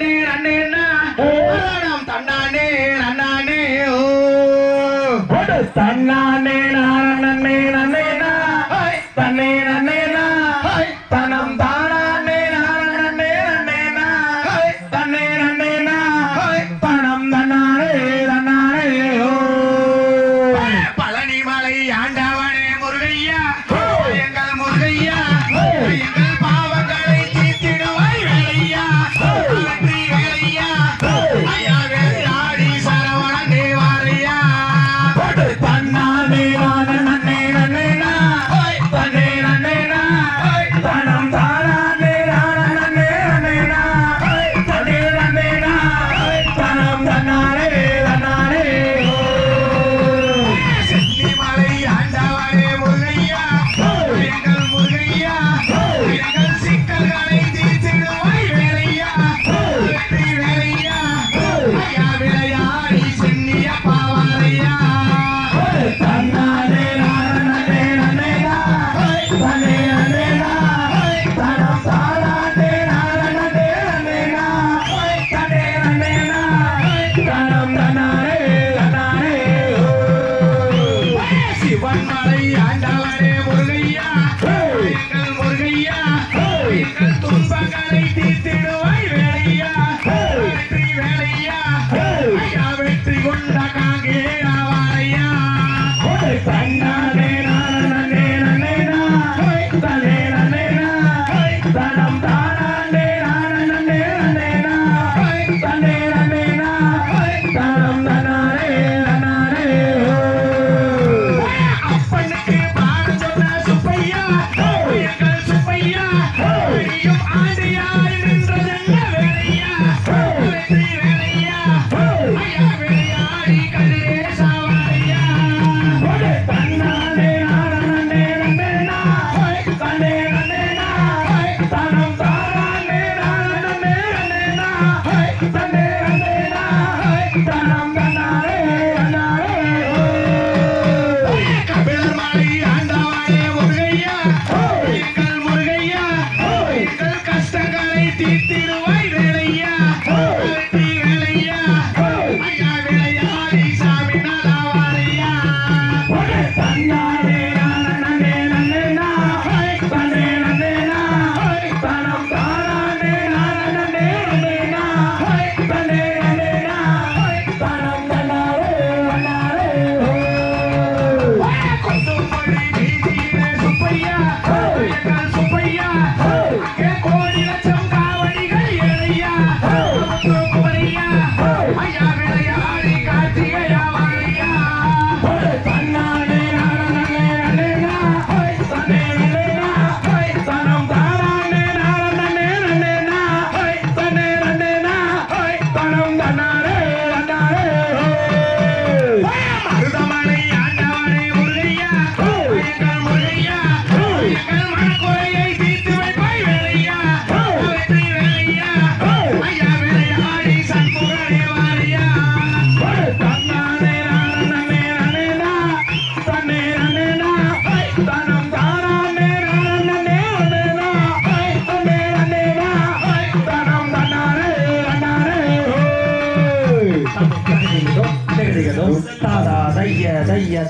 அண்ணே அண்ணே தன்னானே அண்ணானே ஓ. தன்னானே நாரணே நன்னே Gracias. Money! また、いや。